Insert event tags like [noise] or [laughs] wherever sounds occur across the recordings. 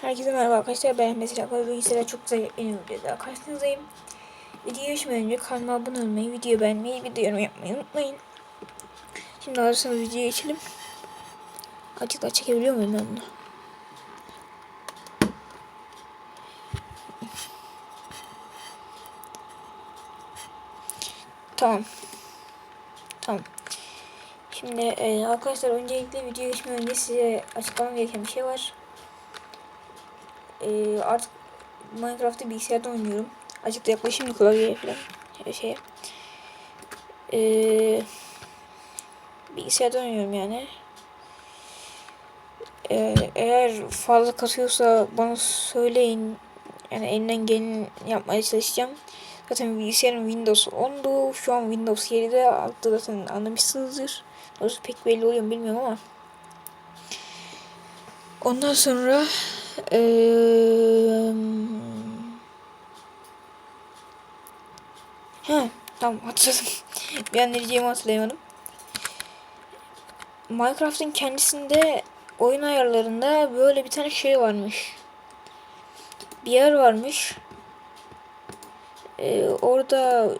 Herkese merhaba arkadaşlar. Ben bugün size çok güzel yeni videoda karşınızdayım. Videoya geçmeden önce kanalıma abone olmayı, video beğenmeyi, video yorum yapmayı unutmayın. Şimdi arasında videoya geçelim. Açıkta çekebiliyor muyum ben bunu? Tamam. Tamam. Şimdi e, arkadaşlar öncelikle video geçmeden önce size açıklamam gereken bir şey var. E, artık Minecraft'ı bilgisayarda oynuyorum. Azıcık da yaklaşayım klavyeye falan. Her şeye. E, bilgisayarda oynuyorum yani. E, eğer fazla kasıyorsa bana söyleyin. Yani elinden geleni yapmaya çalışacağım. Zaten bilgisayarım Windows 10'du. Şu an Windows 7'de. Altta zaten anlamışsınızdır. Doğrusu pek belli oluyor bilmiyorum ama. Ondan sonra ee, He tamam hatırladım. [laughs] bir an ne diyeceğimi hatırlayamadım. Minecraft'ın kendisinde oyun ayarlarında böyle bir tane şey varmış. Bir yer varmış. Ee, orada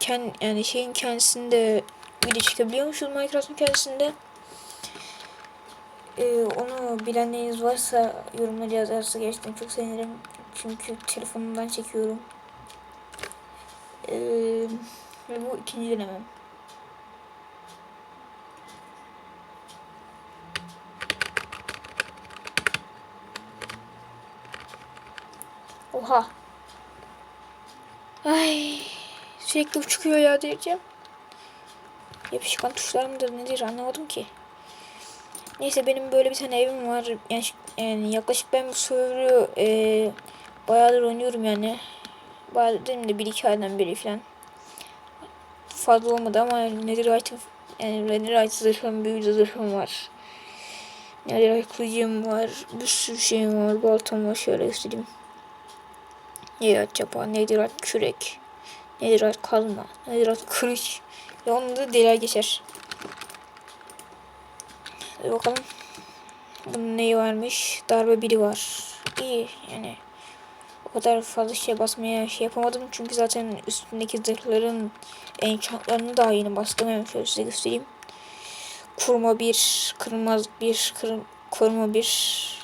kend, yani şeyin kendisinde video çekebiliyormuşuz Minecraft'ın kendisinde. Ee, onu bilenleriniz varsa yorumlara yazarsa gerçekten çok sevinirim. Çünkü telefonumdan çekiyorum. Ee, ve bu ikinci denemem. Oha. Ay. Sürekli çıkıyor ya diyeceğim. Yapışkan tuşlar mıdır nedir anlamadım ki. Neyse benim böyle bir tane evim var. Yani, yani yaklaşık ben bu server'ı e, bayağıdır oynuyorum yani. Bayağı dedim de bir iki aydan beri falan. Fazla olmadı ama Netherite yani Netherite zırhım, büyülü zırhım var. Netherite kılıcım var. Bir sürü şeyim var. Baltam var. Şöyle göstereyim. Netherite çapa, Netherite kürek. Netherite kalma. Netherite kılıç. Ve onun da deler geçer. Hadi bakalım. Bunun neyi varmış? Darbe biri var. İyi yani. O kadar fazla şey basmaya şey yapamadım. Çünkü zaten üstündeki zırhların enchantlarını daha yeni bastım. Hemen şöyle size göstereyim. Kurma bir, kırmaz bir, kır, kurma bir.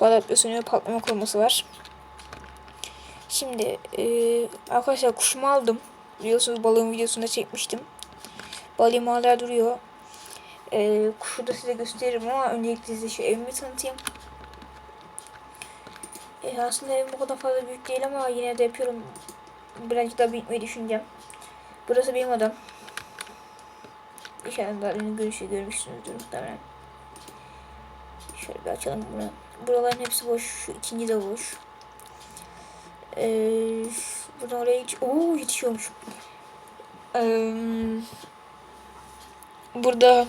Adaptasyonu ve patlama kurması var. Şimdi e, arkadaşlar kuşumu aldım. Biliyorsunuz balığın videosunda çekmiştim. Balığım hala duruyor. E, kuşu da size gösteririm ama öncelikle size şu evimi tanıtayım. E, aslında evim bu kadar fazla büyük değil ama yine de yapıyorum. Birazcık daha büyütmeyi düşüneceğim. Burası benim odam. İnşallah görüşü görmüşsünüzdür muhtemelen. Şöyle bir açalım bunu. Buraların hepsi boş. Şu ikinci de boş. Ee, buradan oraya hiç... Oo yetişiyormuş. Ee, burada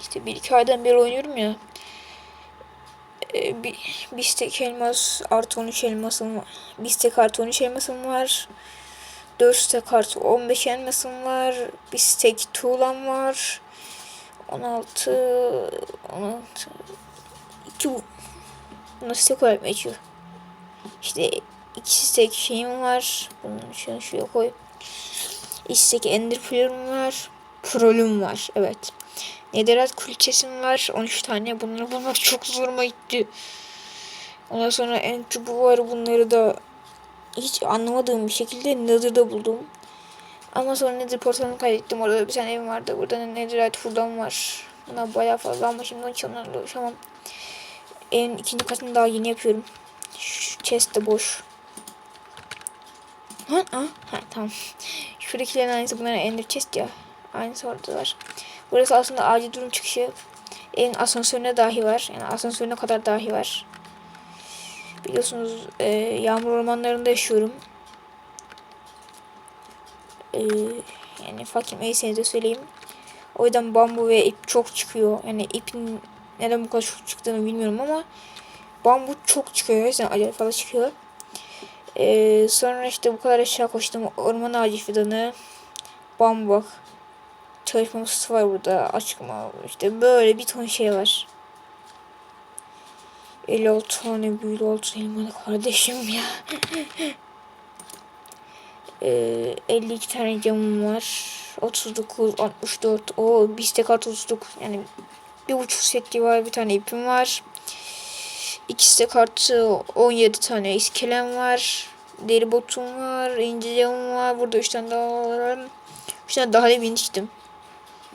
işte bir iki aydan beri oynuyorum ya. Ee, bir, bir stek elmas artı 13 elmasım var. Bir stek artı 13 elmasım var. 4 stek artı 15 elmasım var. Bir stek tuğlam var. 16 16 2 Bunu stek olarak geçiyor. İşte iki stek şeyim var. Bunu şunu şuraya koy. İki stek ender var. Prolüm var. Evet. Nederat kulçesim var. 13 tane. Bunları bulmak çok zoruma gitti. Ondan sonra en çubuğu var. Bunları da hiç anlamadığım bir şekilde Nether'da buldum. Ama sonra Nether portalını kaydettim. Orada bir tane evim vardı. Burada Netherite buradan var. Buna bayağı fazla ama şimdi hiç onlarla uğraşamam. İkinci katını daha yeni yapıyorum. Şu chest de boş. Ha, ha, ha tamam. [laughs] Şuradakilerin aynısı bunların ender chest ya. Aynısı orada var. Burası aslında acil durum çıkışı. En asansörüne dahi var. Yani asansörüne kadar dahi var. Biliyorsunuz e, yağmur ormanlarında yaşıyorum. E, yani fakir neyse de söyleyeyim. O yüzden bambu ve ip çok çıkıyor. Yani ipin neden bu kadar çok çıktığını bilmiyorum ama bambu çok çıkıyor. Yani acayip fazla çıkıyor. Ee, sonra işte bu kadar aşağı koştum. Orman ağacı fidanı. Bambu bak. Çalışma masası var burada. Açık mı? İşte böyle bir ton şey var. 56 tane büyülü altın elmalı kardeşim ya. [laughs] Ee, 52 tane camım var. 39, 64. O bir stek at 39. Yani bir buçuk set civarı bir tane ipim var. İki stek artı 17 tane iskelem var. Deri botum var. ince camım var. Burada 3 tane daha var. 3 tane daha da biniştim.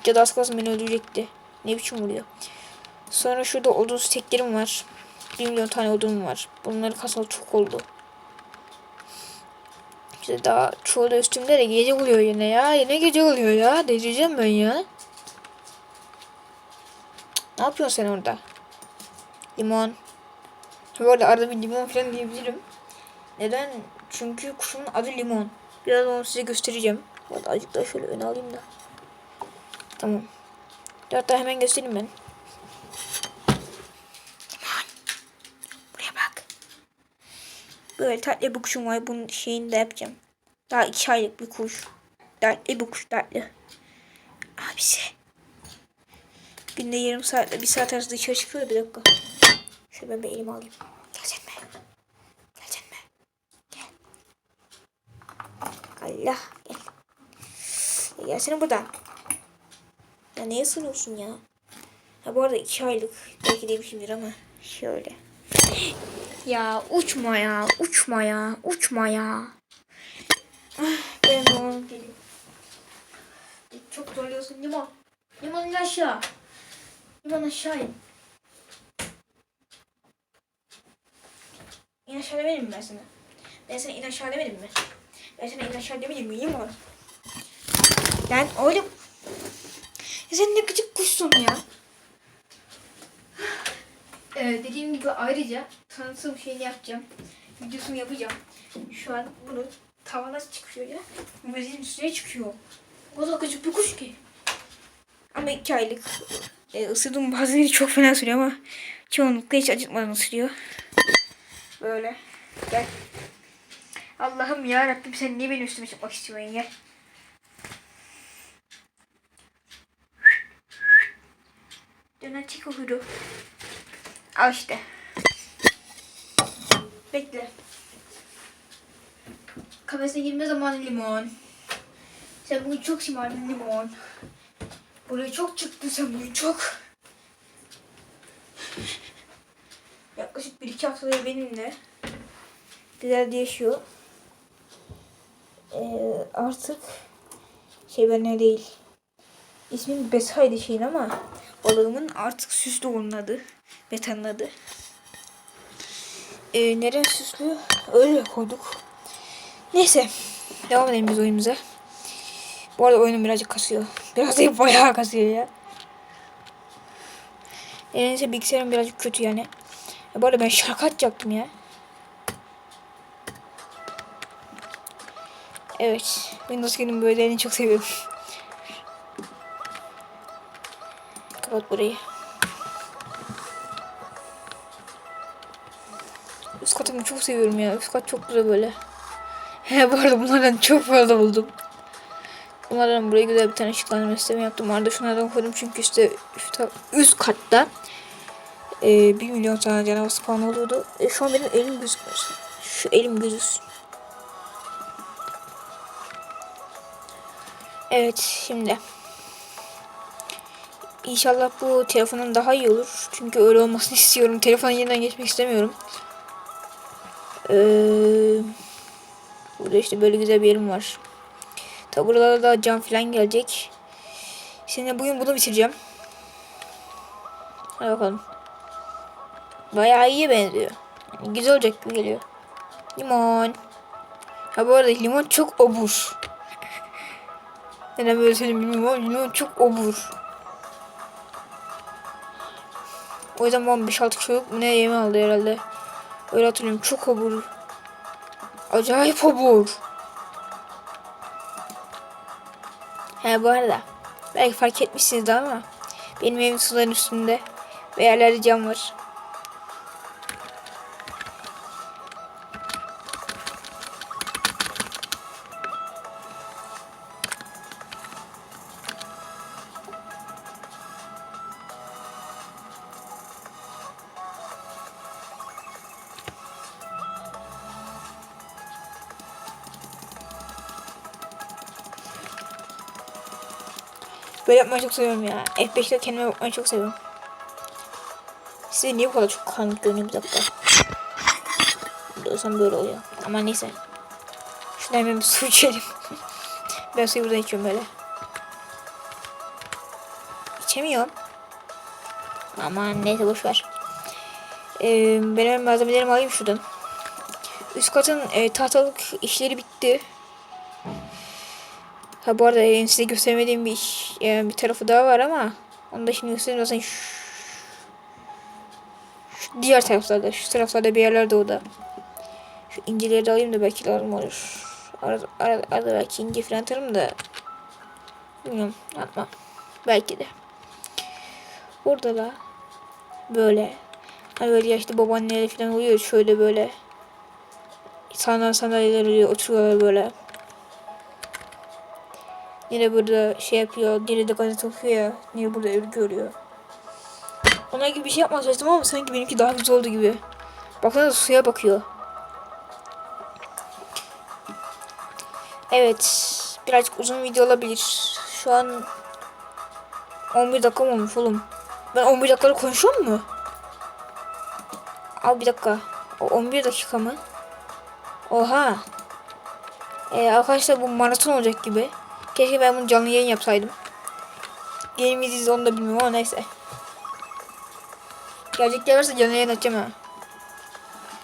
Ya da az kalsın beni öldürecekti. Ne biçim vuruyor. Sonra şurada odun steklerim var. 1 milyon tane odun var. Bunları kasalı çok oldu. İşte daha çoğu da üstümde de gece oluyor yine ya. Yine gece oluyor ya. Delireceğim ben ya. Ne yapıyorsun sen orada? Limon. Bu arada arada bir limon falan diyebilirim. Neden? Çünkü kuşumun adı limon. Biraz onu size göstereceğim. Arada azıcık daha şöyle öne alayım da. Tamam. Hatta hemen göstereyim ben. Limon. Buraya bak. Böyle tatlı bir kuşum var. Bunun şeyini de yapacağım. Daha iki aylık bir kuş. Dertli bir kuş dertli. Abisi. Günde yarım saatle bir saat arası dışarı çıkıyor bir dakika. Şöyle ben bir elime alayım. Gelsene be. Gelsene be. Gel. Allah gel. Gelsene buradan. Ya neye sırıyorsun ya? Ha bu arada iki aylık. Belki demişimdir ama şöyle. Ya uçma ya, uçma ya, uçma ya. Ah, Ben de oğlum geliyor. Çok zorluyorsun limon. Limon in aşağı. Limon aşağı in. İn aşağı demedim mi ben sana? Ben sana in aşağı demedim mi? Ben sana in aşağı demedim mi limon? Lan oğlum. Sen ne gıcık kuşsun ya. Ee, dediğim gibi ayrıca tanıtım şeyini yapacağım. Videosunu yapacağım. Şu an bunu tavana çıkıyor ya. Müziğin üstüne çıkıyor. O kadar küçük bir kuş ki. Ama iki aylık. Ee, ısırdığım bazıları çok fena ısırıyor ama çoğunlukla hiç acıtmadan ısırıyor. Böyle. Gel. Allah'ım ya Rabbim sen niye benim üstüme çıkmak istiyorsun ya? Dönen çek o huyru. Al işte. Bekle. Kafesine girme zamanı limon. Sen bugün çok şımardın limon. Buraya çok çıktı sen bugün çok. Yaklaşık bir iki haftadır benimle. Güzel yaşıyor. Ee, artık şey ben ne değil. İsmim Besay'dı şeyin ama balığımın artık süslü onun adı. Beta'nın adı. Ee, nereye süslü? Öyle koyduk. Neyse. Devam edelim biz oyunumuza. Bu arada oyunum birazcık kasıyor. Biraz değil bayağı kasıyor ya. Ee, neyse bilgisayarım birazcık kötü yani. Ya bu arada ben şarkı açacaktım ya. Evet. Windows günün böylelerini çok seviyorum. Kapat burayı. Üst katımı çok seviyorum ya. Üst kat çok güzel böyle. He bu arada bunlardan çok fazla buldum. Bunlardan buraya güzel bir tane ışıklandırma sistemi yaptım. Arada şunlardan koydum çünkü işte üst, üst katta e, 1 milyon tane canavar spawn oluyordu. E, şu an benim elim gözükmüyor. Şu elim gözüksün. Evet şimdi. İnşallah bu telefonun daha iyi olur. Çünkü öyle olmasını [laughs] istiyorum. Telefona yeniden geçmek istemiyorum. Ee, burada işte böyle güzel bir yerim var. Tabi buralarda da cam falan gelecek. Şimdi bugün bunu bitireceğim. Hadi bakalım. Bayağı iyi benziyor. Güzel olacak gibi geliyor. Limon. Ha bu arada limon çok obur. [laughs] Neden böyle söyleyeyim bilmiyorum ama limon çok obur. O yüzden babam 5-6 çocuk ne yeme aldı herhalde. Öyle hatırlıyorum çok obur. Acayip obur. He bu arada belki fark etmişsinizdir ama benim evim suların üstünde ve yerlerde cam var. Böyle yapmayı çok seviyorum ya. F5'te kendime bakmayı çok seviyorum. Size niye bu kadar çok karanlık görünüyor bir dakika. Doğrusu böyle oluyor. Ama neyse. Şuradan hemen bir su içelim. [laughs] ben suyu buradan içiyorum böyle. İçemiyorum. Aman neyse boşver. Ee, ben hemen malzemelerimi alayım şuradan. Üst katın e, tahtalık işleri bitti. Ha bu arada e, size göstermediğim bir iş, e, bir tarafı daha var ama onu da şimdi göstereyim. Zaten şu, şu diğer taraflarda, şu taraflarda bir yerlerde o da. Şu incileri de alayım da belki lazım olur. Arada, arada, arada belki ince falan atarım da bilmiyorum atmam. Belki de. Burada da böyle hani böyle yaşlı babaanneler falan oluyor şöyle böyle sandalye sandalyeler oluyor oturuyorlar böyle. Yine burada şey yapıyor, yine de gazete okuyor, yine burada örgü örüyor. Onlar gibi bir şey yapmaz çalıştım ama sanki benimki daha güzel oldu gibi. Baksana suya bakıyor. Evet, birazcık uzun video olabilir. Şu an 11 dakika olmuş oğlum? Ben 11 dakikada konuşuyor mu? Al bir dakika. O 11 dakika mı? Oha. Ee, arkadaşlar bu maraton olacak gibi. Keşke ben bunu canlı yayın yapsaydım. Gelir miyiz onu da bilmiyorum ama neyse. Gelecek gelirse canlı yayın açacağım ha.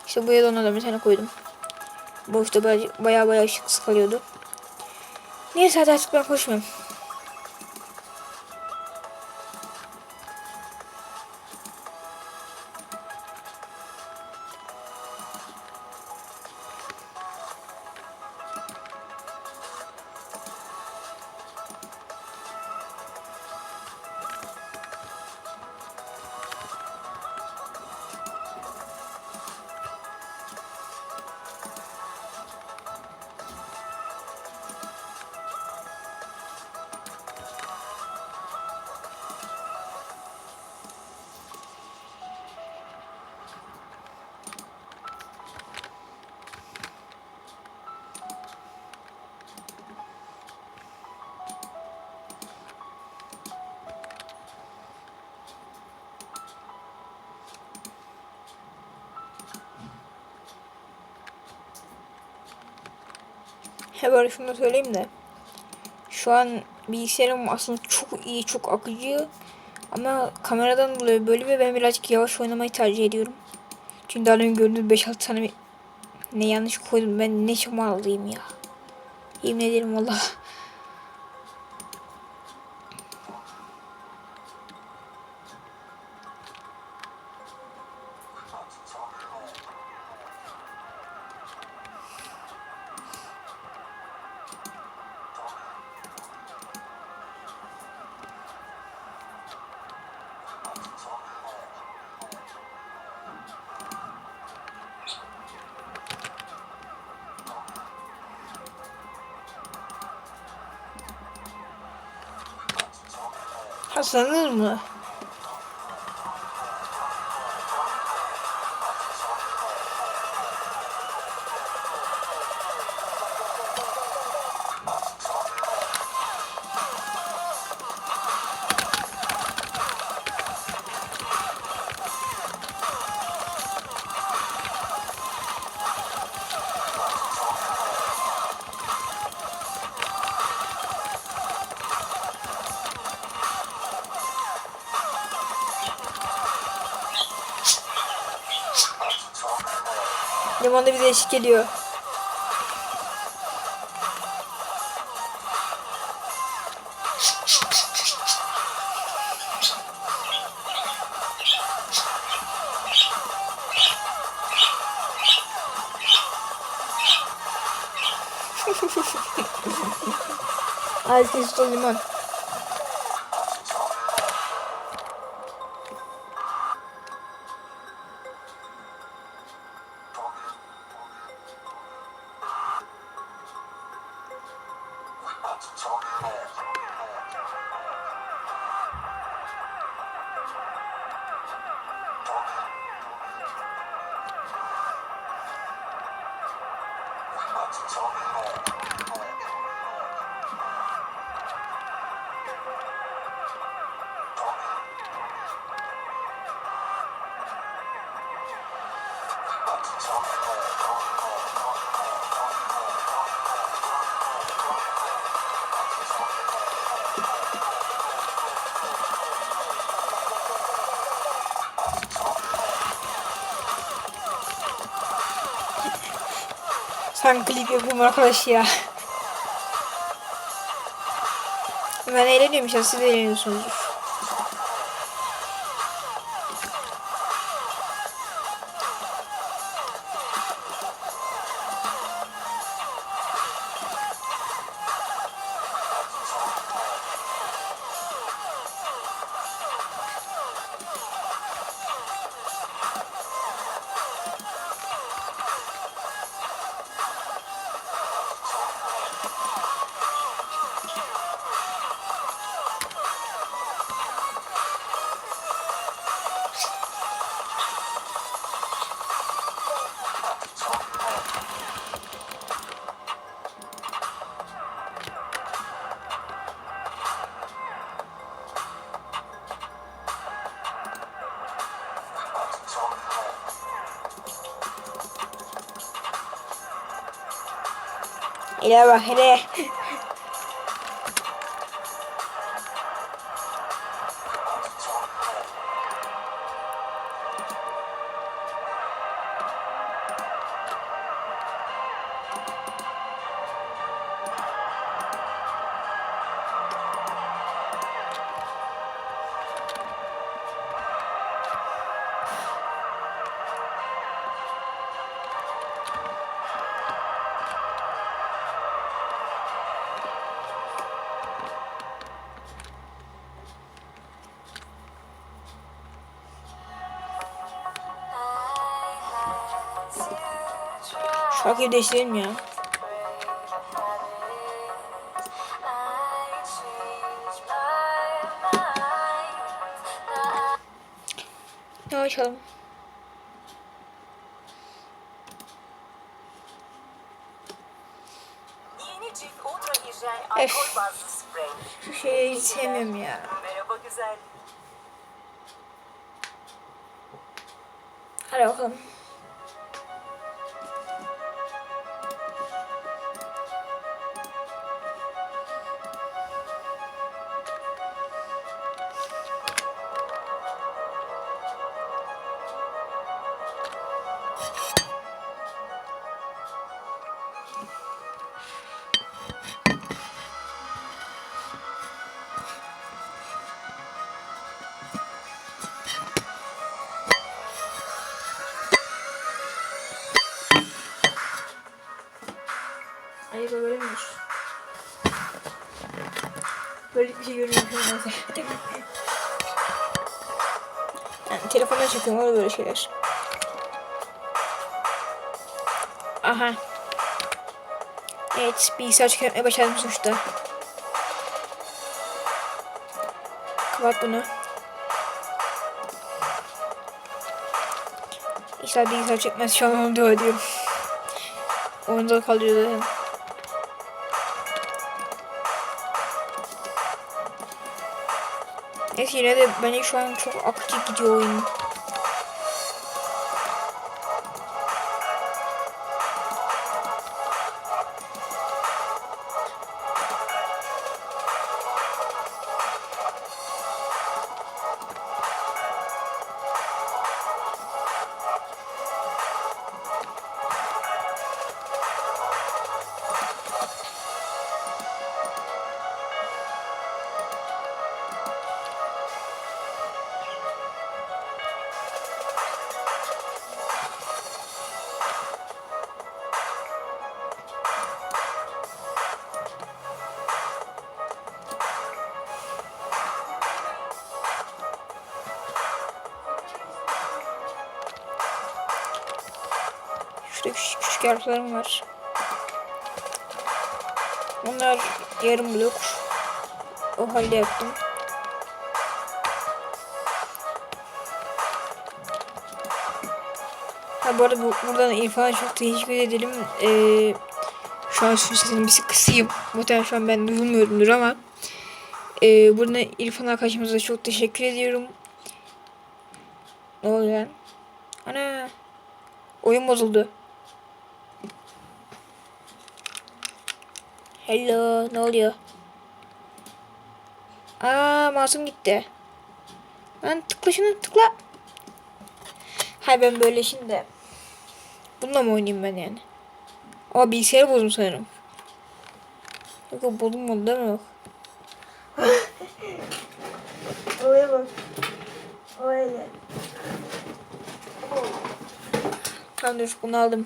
İşte buraya da ona da bir tane koydum. Boşta baya baya ışık sıkılıyordu. Neyse hadi artık ben konuşmuyorum. He böyle şunu da söyleyeyim de. Şu an bilgisayarım aslında çok iyi, çok akıcı. Ama kameradan dolayı böyle ve ben birazcık yavaş oynamayı tercih ediyorum. Çünkü daha önce gördüğünüz 5-6 tane ne yanlış koydum. Ben ne şamalıyım ya. Yemin ederim valla. Hasanır mı? Limanda bir değişik geliyor. [laughs] Altı limon. Sen klip yapıyorum arkadaş ya. Ben eğleniyorum işte siz de eğleniyorsunuzdur. İle bak hele. Şarkıyı değiştirelim ya. Ne açalım? Öf. Şu şeyi hiç sevmiyorum ya. Merhaba. Hadi bakalım. Ay böyle? Böyle bir şey görmüyorum neyse. yani telefona çekiyorum öyle böyle şeyler. Aha. Evet bilgisayar çıkartmaya başladım sonuçta. Kapat bunu. İnşallah bilgisayar çekmez şu an onu dua ediyorum. Oyunda kalıyor zaten. Neyse yine de bence şu an çok akıcı gidiyor oyun. Şurada küçük küçük harflerim var. Onlar yarım blok. O halde yaptım. Ha bu arada bu, buradan İrfan'a çok teşekkür edelim. Ee, şu an şu sesini bir kısayım. Muhtemelen şu an ben duyulmuyorumdur ama. Ee, buradan İrfan arkadaşımıza çok teşekkür ediyorum. Ne oluyor lan? Ana. Oyun bozuldu. Hello, ne oluyor? Aa, masum gitti. Lan tıkla şunu tıkla. Hay ben böyle şimdi. Bununla mı oynayayım ben yani? Aa bilgisayarı bozdum sanırım. Yok yok bozulmadı değil mi? Yok. [laughs] Oraya bak. Gel. Tamam dur bunu aldım.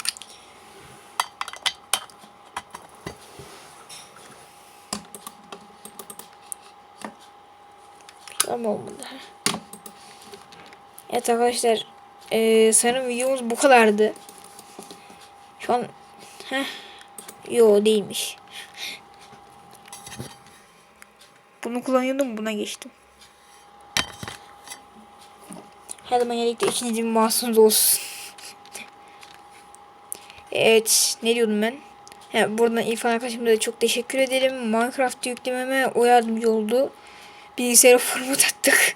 Tamam olmadı. Evet arkadaşlar. Eee sanırım videomuz bu kadardı. Şu an Heh. Yo değilmiş. Bunu kullanıyordum buna geçtim. Her zaman yedekte ikinci mahsunuz olsun. [laughs] Evet ne diyordum ben? He, buradan İrfan arkadaşımıza da çok teşekkür ederim. Minecraft yüklememe o yardımcı oldu. Bilgisayara [laughs] format attık.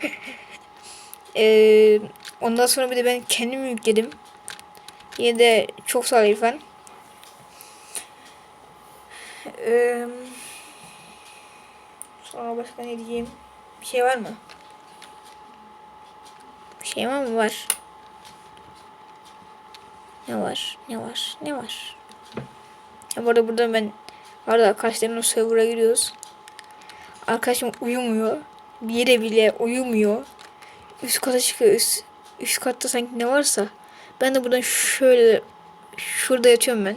Ee, ondan sonra bir de ben kendim yükledim. Yine de çok sağ ol İrfan. Ee, sonra başka ne diyeyim? Bir şey var mı? Bir şey var mı? Var. Ne var? Ne var? Ne var? Ya bu arada burada ben arada arkadaşlarımla server'a giriyoruz. Arkadaşım uyumuyor. Bir yere bile uyumuyor. Üst kata çıkıyor. Üst, üst katta sanki ne varsa. Ben de buradan şöyle şurada yatıyorum ben.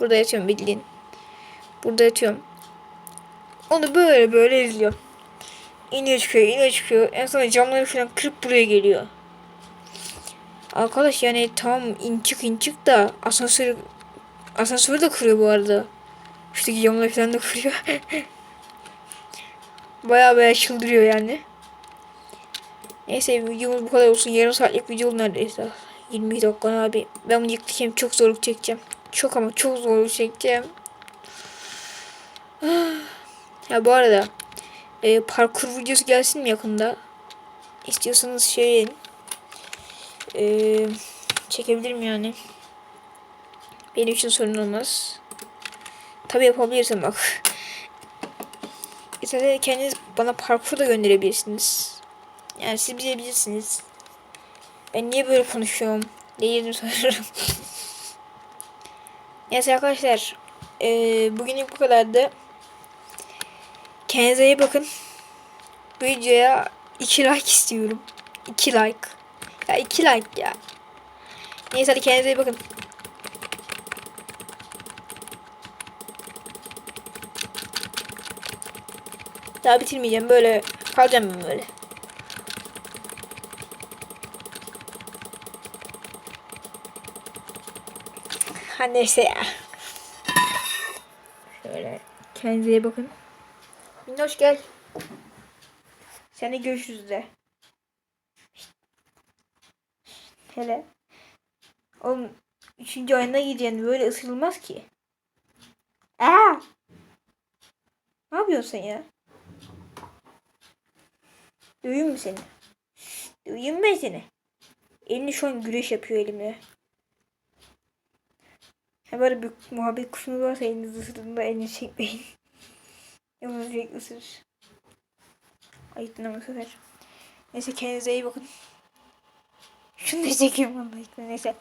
Burada yatıyorum bildiğin. Burada yatıyorum. Onu böyle böyle izliyor. İniyor çıkıyor, iniyor çıkıyor. En sonunda camları falan kırıp buraya geliyor. Arkadaş yani tamam in çık in çık da asansör asansörü de kırıyor bu arada. Şuradaki camları falan da kırıyor. [laughs] baya baya çıldırıyor yani. Neyse videomuz bu kadar olsun. Yarım saatlik video neredeyse. 20 dakika abi. Ben bunu yıkayacağım. Çok zorluk çekeceğim. Çok ama çok zorluk çekeceğim. [sighs] ya bu arada e, parkur videosu gelsin mi yakında? İstiyorsanız söyleyin. E, çekebilirim yani. Benim için sorun olmaz. Tabi yapabilirsem bak. [laughs] İsterseniz kendiniz bana parkur da gönderebilirsiniz. Yani siz bilebilirsiniz. Ben niye böyle konuşuyorum? Değildim sanırım. [laughs] Neyse arkadaşlar. Ee, bugünlük bu kadardı. Kendinize iyi bakın. Bu videoya 2 like istiyorum. 2 like. Ya 2 like ya. Neyse hadi kendinize iyi bakın. Daha bitirmeyeceğim. Böyle kalacağım ben böyle. Ha neyse ya. Şöyle kendinize iyi bakın. Minnoş gel. Seninle görüşürüz de. Hele. Oğlum üçüncü ayına gideceksin böyle ısırılmaz ki. Aa! Ne yapıyorsun ya? Duyuyor mu seni? Duyuyor mu seni? Elini şu an güreş yapıyor elimle. Ha böyle bir muhabbet kuşunuz varsa elinizi ısırdığında elini çekmeyin. [laughs] Yoksa sürekli ısırır. Ayıttın ama sefer. Neyse kendinize iyi bakın. Şunu da çekeyim vallahi. Neyse.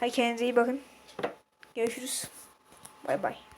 Hadi kendinize iyi bakın. Görüşürüz. Bay bay.